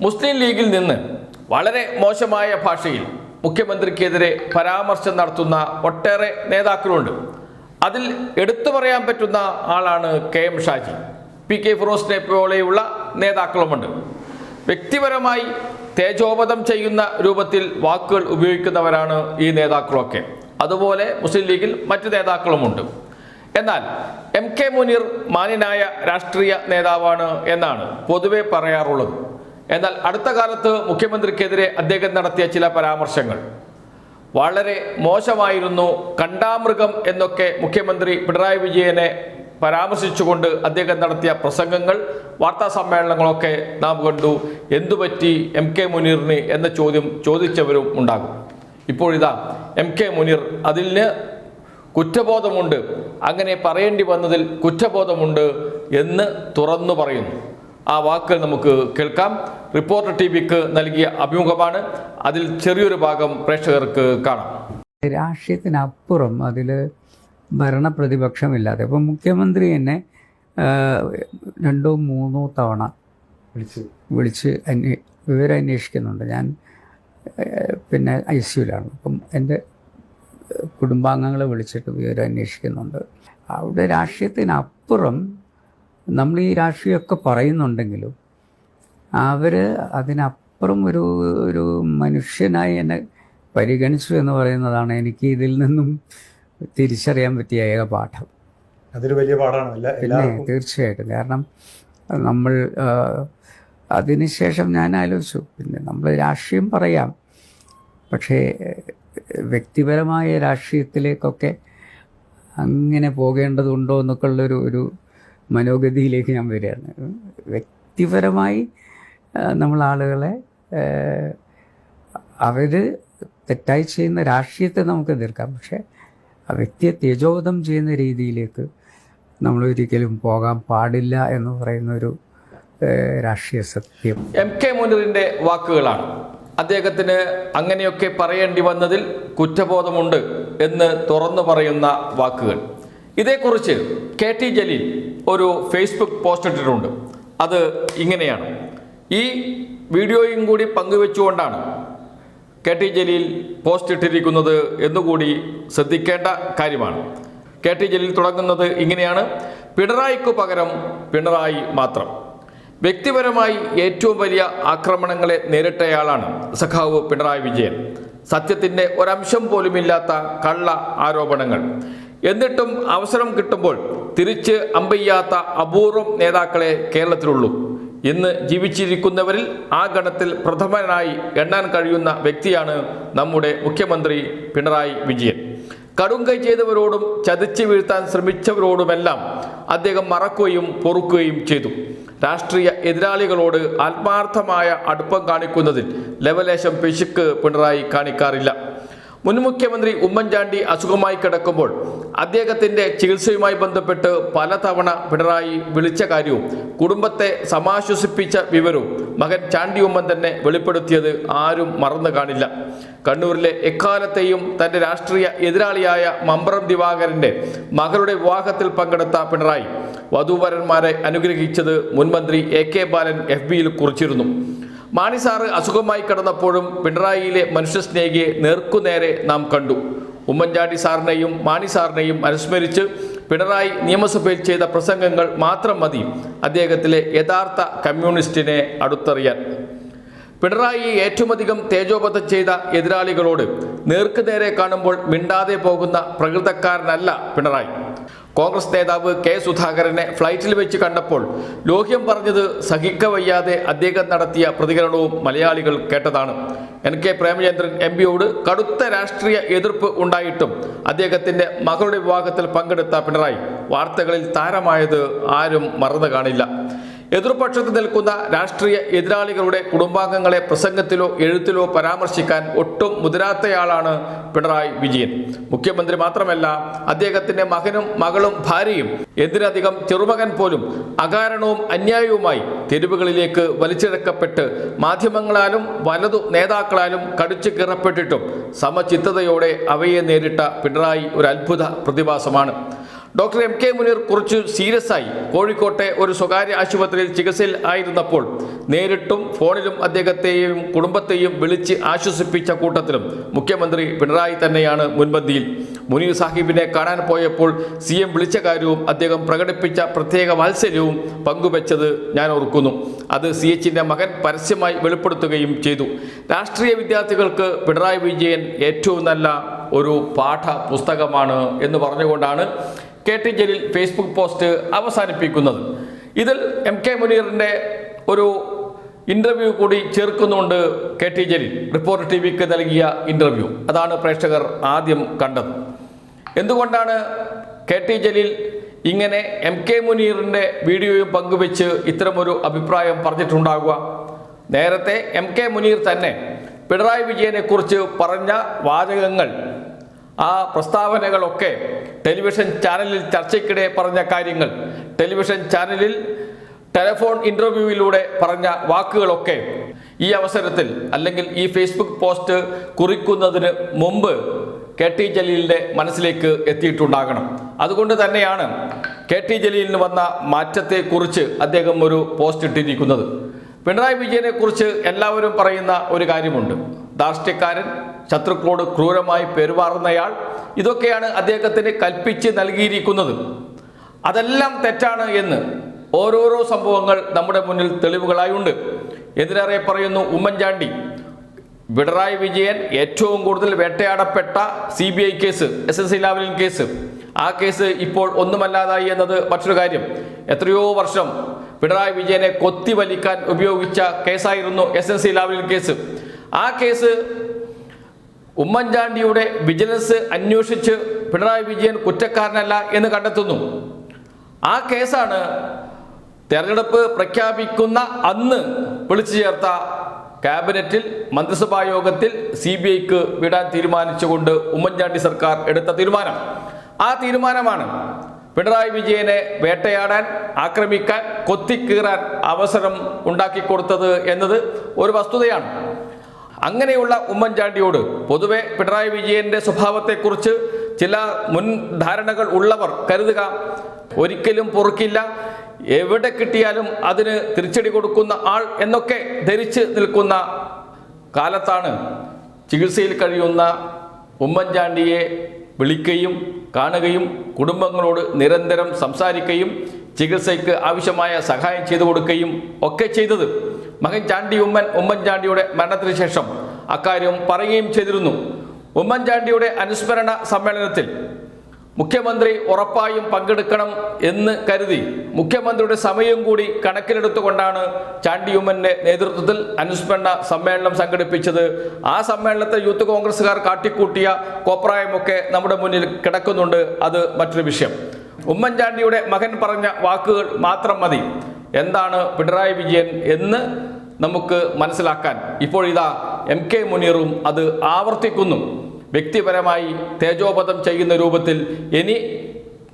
മുസ്ലിം ലീഗിൽ നിന്ന് വളരെ മോശമായ ഭാഷയിൽ മുഖ്യമന്ത്രിക്കെതിരെ പരാമർശം നടത്തുന്ന ഒട്ടേറെ നേതാക്കളുണ്ട്. അതിൽ എടുത്തു പറയാൻ പറ്റുന്ന ആളാണ് K M Shaji. P K ഫിറോസിനെ പോലെയുള്ള നേതാക്കളുമുണ്ട്. വ്യക്തിപരമായി തേജോപതം ചെയ്യുന്ന രൂപത്തിൽ വാക്കുകൾ ഉപയോഗിക്കുന്നവരാണ് ഈ നേതാക്കളൊക്കെ. അതുപോലെ മുസ്ലിം ലീഗിൽ മറ്റു നേതാക്കളുമുണ്ട്. എന്നാൽ എം കെ മുനീർ മാന്യനായ രാഷ്ട്രീയ നേതാവാണ് എന്നാണ് പൊതുവെ പറയാറുള്ളത്. എന്നാൽ അടുത്ത കാലത്ത് മുഖ്യമന്ത്രിക്കെതിരെ അദ്ദേഹം നടത്തിയ ചില പരാമർശങ്ങൾ. വളരെ മോശമായിരുന്നു കണ്ടാമൃഗം എന്നൊക്കെ മുഖ്യമന്ത്രി പിണറായി വിജയനെ പരാമർശിച്ചുകൊണ്ട് അദ്ദേഹം നടത്തിയ പ്രസംഗങ്ങൾ വാർത്താ സമ്മേളനങ്ങളൊക്കെ നാം കണ്ടു. എന്തുപറ്റി എം കെ മുനീറിന് എന്ന ചോദ്യം ചോദിച്ചവരും ഉണ്ടാകും. ഇപ്പോഴിതാ എം കെ മുനീർ അതിന് കുറ്റബോധമുണ്ട്. അങ്ങനെ പറയേണ്ടി വന്നതിൽ കുറ്റബോധമുണ്ട് എന്ന് തുറന്നു പറയുന്നു. ആ വാക്കുകൾ നമുക്ക് കേൾക്കാം. റിപ്പോർട്ടർ ടി വിക്ക് നൽകിയ അഭിമുഖമാണ്. അതിൽ ചെറിയൊരു ഭാഗം പ്രേക്ഷകർക്ക് കാണാം. രാഷ്ട്രീയത്തിനപ്പുറം അതിൽ ഭരണപ്രതിപക്ഷമില്ലാതെ. ഇപ്പം മുഖ്യമന്ത്രി എന്നെ രണ്ടോ മൂന്നോ തവണ വിളിച്ച്. വിളിച്ച് അന്വേ വിവരം അന്വേഷിക്കുന്നുണ്ട് ഞാൻ പിന്നെ ഐ സിയുലാണ് അപ്പം എന്റെ കുടുംബാംഗങ്ങളെ വിളിച്ചിട്ട് വിവരം അന്വേഷിക്കുന്നുണ്ട് അവിടെ രാഷ്ട്രീയത്തിനപ്പുറം നമ്മൾ ഈ രാഷ്ട്രീയമൊക്കെ പറയുന്നുണ്ടെങ്കിലും അവർ അതിനപ്പുറം ഒരു ഒരു മനുഷ്യനായി എന്നെ പരിഗണിച്ചു എന്ന് പറയുന്നതാണ് എനിക്ക് ഇതിൽ നിന്നും തിരിച്ചറിയാൻ പറ്റിയ ഏക പാഠം. അതൊരു വലിയ പാഠമാണ്. പിന്നെ തീർച്ചയായിട്ടും. കാരണം നമ്മൾ അതിനുശേഷം ഞാൻ ആലോചിച്ചു. പിന്നെ നമ്മൾ രാഷ്ട്രീയം പറയാം. പക്ഷേ വ്യക്തിപരമായ രാഷ്ട്രീയത്തിലേക്കൊക്കെ അങ്ങനെ പോകേണ്ടതുണ്ടോ എന്നൊക്കെ ഉള്ളൊരു ഒരു മനോഗതിയിലേക്ക് ഞാൻ വരികയാണ്. വ്യക്തിപരമായി നമ്മൾ ആളുകളെ അവർ തെറ്റായി ചെയ്യുന്ന രാഷ്ട്രീയത്തെ നമുക്ക് എതിർക്കാം. പക്ഷേ വ്യക്തിയെ തേജോവധം ചെയ്യുന്ന രീതിയിലേക്ക് നമ്മൾ ഒരിക്കലും പോകാൻ പാടില്ല എന്ന് പറയുന്ന ഒരു രാഷ്ട്രീയ സത്യം. എം കെ മുനീറിന്റെ വാക്കുകളാണ്. അദ്ദേഹത്തിന് അങ്ങനെയൊക്കെ പറയേണ്ടി വന്നതിൽ കുറ്റബോധമുണ്ട് എന്ന് തുറന്നു പറയുന്ന വാക്കുകൾ. ഇതേക്കുറിച്ച് കെ ടി ജലീൽ ഒരു ഫേസ്ബുക്ക് പോസ്റ്റ് ഇട്ടിട്ടുണ്ട്. അത് ഇങ്ങനെയാണ്. ഈ വീഡിയോയും കൂടി പങ്കുവെച്ചുകൊണ്ടാണ് കെ ടി ജലീൽ പോസ്റ്റ് ഇട്ടിരിക്കുന്നത് എന്നുകൂടി ശ്രദ്ധിക്കേണ്ട കാര്യമാണ്. കെ ടി ജലീൽ തുടങ്ങുന്നത് ഇങ്ങനെയാണ്. പിണറായിക്കു പകരം പിണറായി മാത്രം. വ്യക്തിപരമായി ഏറ്റവും വലിയ ആക്രമണങ്ങളെ നേരിട്ടയാളാണ് സഖാവ് പിണറായി വിജയൻ. സത്യത്തിന്റെ ഒരംശം പോലുമില്ലാത്ത കള്ള ആരോപണങ്ങൾ. എന്നിട്ടും അവസരം കിട്ടുമ്പോൾ തിരിച്ച് അമ്പയ്യാത്ത അപൂർവം നേതാക്കളെ കേരളത്തിലുള്ളൂ. ഇന്ന് ജീവിച്ചിരിക്കുന്നവരിൽ ആ ഗണത്തിൽ പ്രഥമനായി എണ്ണാൻ കഴിയുന്ന വ്യക്തിയാണ് നമ്മുടെ മുഖ്യമന്ത്രി പിണറായി വിജയൻ. കടുങ്കൈ ചെയ്തവരോടും ചതിച്ചു വീഴ്ത്താൻ ശ്രമിച്ചവരോടുമെല്ലാം അദ്ദേഹം മറക്കുകയും പൊറുക്കുകയും ചെയ്തു. രാഷ്ട്രീയ എതിരാളികളോട് ആത്മാർത്ഥമായ അടുപ്പം കാണിക്കുന്നതിൽ ലവലേശം പിശുക്ക് പിണറായി കാണിക്കാറില്ല. മുൻ മുഖ്യമന്ത്രി ഉമ്മൻചാണ്ടി അസുഖമായി കിടക്കുമ്പോൾ അദ്ദേഹത്തിന്റെ ചികിത്സയുമായി ബന്ധപ്പെട്ട് പലതവണ പിണറായി വിളിച്ച കാര്യവും കുടുംബത്തെ സമാശ്വസിപ്പിച്ച വിവരവും മകൻ ചാണ്ടി ഉമ്മൻ തന്നെ വെളിപ്പെടുത്തിയത് ആരും മറന്നു കാണില്ല. കണ്ണൂരിലെ എക്കാലത്തെയും തന്റെ രാഷ്ട്രീയ എതിരാളിയായ മമ്പ്രം ദിവാകരന്റെ മകളുടെ വിവാഹത്തിൽ പങ്കെടുത്ത പിണറായി വധൂവരന്മാരെ അനുഗ്രഹിച്ചത് മുൻമന്ത്രി എ കെ ബാലൻ എഫ് ബിയിൽ കുറിച്ചിരുന്നു. മാണി സാറ് അസുഖമായി കിടന്നപ്പോഴും പിണറായിയിലെ മനുഷ്യസ്നേഹിയെ നേർക്കുനേരെ നാം കണ്ടു. ഉമ്മൻചാണ്ടി സാറിനെയും മാണി സാറിനെയും അനുസ്മരിച്ച് പിണറായി നിയമസഭയിൽ ചെയ്ത പ്രസംഗങ്ങൾ മാത്രം മതി അദ്ദേഹത്തിലെ യഥാർത്ഥ കമ്മ്യൂണിസ്റ്റിനെ അടുത്തറിയാൻ. പിണറായി ഏറ്റവും അധികം തേജോബദ്ധം ചെയ്ത എതിരാളികളോട് നേർക്കുനേരെ കാണുമ്പോൾ മിണ്ടാതെ പോകുന്ന പ്രകൃതക്കാരനല്ല പിണറായി. കോൺഗ്രസ് നേതാവ് കെ സുധാകരനെ ഫ്ലൈറ്റിൽ വെച്ച് കണ്ടപ്പോൾ ലോഹ്യം പറഞ്ഞത് സഹിക്കവയ്യാതെ അദ്ദേഹം നടത്തിയ പ്രതികരണവും മലയാളികൾ കേട്ടതാണ്. എൻ കെ പ്രേമചന്ദ്രൻ എം പിയോട് കടുത്ത രാഷ്ട്രീയ എതിർപ്പ് ഉണ്ടായിട്ടും അദ്ദേഹത്തിന്റെ മകളുടെ വിവാഹത്തിൽ പങ്കെടുത്ത പിണറായി. വാർത്തകളിൽ താരമായത് ആരും മറന്നു കാണില്ല. എതിർപക്ഷത്ത് നിൽക്കുന്ന രാഷ്ട്രീയ എതിരാളികളുടെ കുടുംബാംഗങ്ങളെ പ്രസംഗത്തിലോ എഴുത്തിലോ പരാമർശിക്കാൻ ഒട്ടും മുതിരാത്തയാളാണ് പിണറായി വിജയൻ. മുഖ്യമന്ത്രി മാത്രമല്ല അദ്ദേഹത്തിന്റെ മകനും മകളും ഭാര്യയും എന്തിനധികം ചെറുമകൻ പോലും അകാരണവും അന്യായവുമായി തെരുവുകളിലേക്ക് വലിച്ചിഴക്കപ്പെട്ട് മാധ്യമങ്ങളാലും വലതു നേതാക്കളാലും കടിച്ചു കീറപ്പെട്ടിട്ടും സമചിത്തതയോടെ അവയെ നേരിട്ട പിണറായി ഒരു അത്ഭുത പ്രതിഭാസമാണ്. ഡോക്ടർ എം കെ മുനീർ കുറച്ച് സീരിയസ് ആയി. കോഴിക്കോട്ടെ ഒരു സ്വകാര്യ ആശുപത്രിയിൽ ചികിത്സയിൽ ആയിരുന്നപ്പോൾ നേരിട്ടും ഫോണിലും അദ്ദേഹത്തെയും കുടുംബത്തെയും വിളിച്ച് ആശ്വസിപ്പിച്ച കൂട്ടത്തിലും മുഖ്യമന്ത്രി പിണറായി തന്നെയാണ് മുൻപന്തിയിൽ. മുനീർ സാഹിബിനെ കാണാൻ പോയപ്പോൾ സി എം വിളിച്ച കാര്യവും അദ്ദേഹം പ്രകടിപ്പിച്ച പ്രത്യേക വാത്സല്യവും പങ്കുവച്ചത് ഞാൻ ഓർക്കുന്നു. അത് സി എച്ചിന്റെ മകൻ പരസ്യമായി വെളിപ്പെടുത്തുകയും ചെയ്തു. രാഷ്ട്രീയ വിദ്യാർത്ഥികൾക്ക് പിണറായി വിജയൻ ഏറ്റവും നല്ല ഒരു പാഠ പുസ്തകമാണ് എന്ന് പറഞ്ഞുകൊണ്ടാണ് K T Jaleel Facebook post അവസാനിപ്പിക്കുന്നത്. ഇതിൽ എം കെ മുനീറിന്റെ ഒരു ഇന്റർവ്യൂ കൂടി ചേർക്കുന്നുണ്ട് K T Jaleel. Report T വിക്ക് നൽകിയ ഇന്റർവ്യൂ അതാണ് പ്രേക്ഷകർ ആദ്യം കണ്ടത്. എന്തുകൊണ്ടാണ് കെ ടി ജലീൽ ഇങ്ങനെ എം കെ മുനീറിന്റെ വീഡിയോയും പങ്കുവെച്ച് ഇത്തരമൊരു അഭിപ്രായം പറഞ്ഞിട്ടുണ്ടാകുക നേരത്തെ എം കെ മുനീർ തന്നെ പിണറായി വിജയനെക്കുറിച്ച് പറഞ്ഞ വാചകങ്ങൾ ആ പ്രസ്താവനകളൊക്കെ ടെലിവിഷൻ ചാനലിൽ ചർച്ചയ്ക്കിടെ പറഞ്ഞ കാര്യങ്ങൾ ടെലിവിഷൻ ചാനലിൽ ടെലിഫോൺ ഇന്റർവ്യൂവിലൂടെ പറഞ്ഞ വാക്കുകളൊക്കെ ഈ അവസരത്തിൽ അല്ലെങ്കിൽ ഈ ഫേസ്ബുക്ക് പോസ്റ്റ് കുറിക്കുന്നതിന് മുമ്പ് കെ ടി ജലീലിന്റെ മനസ്സിലേക്ക് എത്തിയിട്ടുണ്ടാകണം. അതുകൊണ്ട് തന്നെയാണ് കെ ടി ജലീലിന് വന്ന മാറ്റത്തെക്കുറിച്ച് അദ്ദേഹം ഒരു പോസ്റ്റ് ഇട്ടിരിക്കുന്നത്. പിണറായി വിജയനെക്കുറിച്ച് എല്ലാവരും പറയുന്ന ഒരു കാര്യമുണ്ട്. ധാർഷ്ട്യക്കാരൻ ശത്രുക്കളോട് ക്രൂരമായി പെരുമാറുന്നയാൾ ഇതൊക്കെയാണ് അദ്ദേഹത്തിന് കൽപ്പിച്ച് നൽകിയിരിക്കുന്നത്. അതെല്ലാം തെറ്റാണ് എന്ന് ഓരോരോ സംഭവങ്ങൾ നമ്മുടെ മുന്നിൽ തെളിവുകളായുണ്ട് എതിരേറെ പറയുന്നു ഉമ്മൻചാണ്ടി പിണറായി വിജയൻ ഏറ്റവും കൂടുതൽ വേട്ടയാടപ്പെട്ട C B I case S S C Lavalin case. ആ കേസ് ഇപ്പോൾ ഒന്നുമല്ലാതായി എന്നത് മറ്റൊരു കാര്യം. എത്രയോ വർഷം പിണറായി വിജയനെ കൊത്തിവലിക്കാൻ ഉപയോഗിച്ച കേസായിരുന്നു S N C Lavalin case. ആ കേസ് ഉമ്മൻചാണ്ടിയുടെ വിജിലൻസ് അന്വേഷിച്ച് പിണറായി വിജയൻ കുറ്റക്കാരനല്ല എന്ന് കണ്ടെത്തുന്നു. ആ കേസാണ് തെരഞ്ഞെടുപ്പ് പ്രഖ്യാപിക്കുന്ന അന്ന് വിളിച്ചു ചേർത്ത ക്യാബിനറ്റിൽ മന്ത്രിസഭാ യോഗത്തിൽ സി ബി ഐക്ക് വിടാൻ തീരുമാനിച്ചുകൊണ്ട് ഉമ്മൻചാണ്ടി സർക്കാർ എടുത്ത തീരുമാനം. ആ തീരുമാനമാണ് പിണറായി വിജയനെ വേട്ടയാടാൻ ആക്രമിക്കാൻ കൊത്തിക്കീറാൻ അവസരം ഉണ്ടാക്കിക്കൊടുത്തത് എന്നത് ഒരു വസ്തുതയാണ്. അങ്ങനെയുള്ള ഉമ്മൻചാണ്ടിയോട് പൊതുവെ പിണറായി വിജയന്റെ സ്വഭാവത്തെക്കുറിച്ച് ചില മുൻ ധാരണകൾ ഉള്ളവർ കരുതുക. ഒരിക്കലും പൊറുക്കില്ല. എവിടെ കിട്ടിയാലും അതിന് തിരിച്ചടി കൊടുക്കുന്ന ആൾ എന്നൊക്കെ ധരിച്ച് നിൽക്കുന്ന കാലത്താണ് ചികിത്സയിൽ കഴിയുന്ന ഉമ്മൻചാണ്ടിയെ വിളിക്കുകയും കാണുകയും കുടുംബങ്ങളോട് നിരന്തരം സംസാരിക്കുകയും ചികിത്സയ്ക്ക് ആവശ്യമായ സഹായം ചെയ്തു കൊടുക്കുകയും ഒക്കെ ചെയ്തത്. മകൻ ചാണ്ടി ഉമ്മൻ ഉമ്മൻചാണ്ടിയുടെ മരണത്തിന് ശേഷം അക്കാര്യം പറയുകയും ചെയ്തിരുന്നു. ഉമ്മൻചാണ്ടിയുടെ അനുസ്മരണ സമ്മേളനത്തിൽ മുഖ്യമന്ത്രി ഉറപ്പായും പങ്കെടുക്കണം എന്ന് കരുതി മുഖ്യമന്ത്രിയുടെ സമയം കൂടി കണക്കിലെടുത്തുകൊണ്ടാണ് ചാണ്ടിയുമ്മന്റെ നേതൃത്വത്തിൽ അനുസ്മരണ സമ്മേളനം സംഘടിപ്പിച്ചത്. ആ സമ്മേളനത്തെ യൂത്ത് കോൺഗ്രസ്സുകാർ കാട്ടിക്കൂട്ടിയ കോപ്രായമൊക്കെ നമ്മുടെ മുന്നിൽ കിടക്കുന്നുണ്ട്. അത് മറ്റൊരു വിഷയം. ഉമ്മൻചാണ്ടിയുടെ മകൻ പറഞ്ഞ വാക്കുകൾ മാത്രം മതി. എന്താണ് പിണറായി വിജയൻ എന്ന് നമുക്ക് മനസ്സിലാക്കാൻ. ഇപ്പോൾ ഇതാ എം കെ മുനീറും അത് ആവർത്തിക്കുന്നു. വ്യക്തിപരമായി തേജോപതം ചെയ്യുന്ന രൂപത്തിൽ ഇനി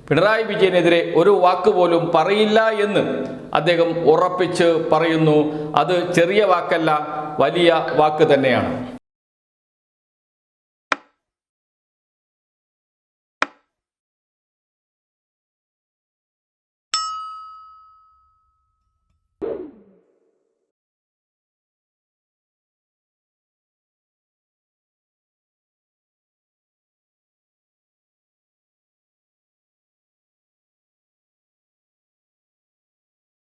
പിണറായി വിജയനെതിരെ ഒരു വാക്ക് പോലും പറയില്ല എന്ന് അദ്ദേഹം ഉറപ്പിച്ച് പറയുന്നു. അത് ചെറിയ വാക്കല്ല വലിയ വാക്ക് തന്നെയാണ്.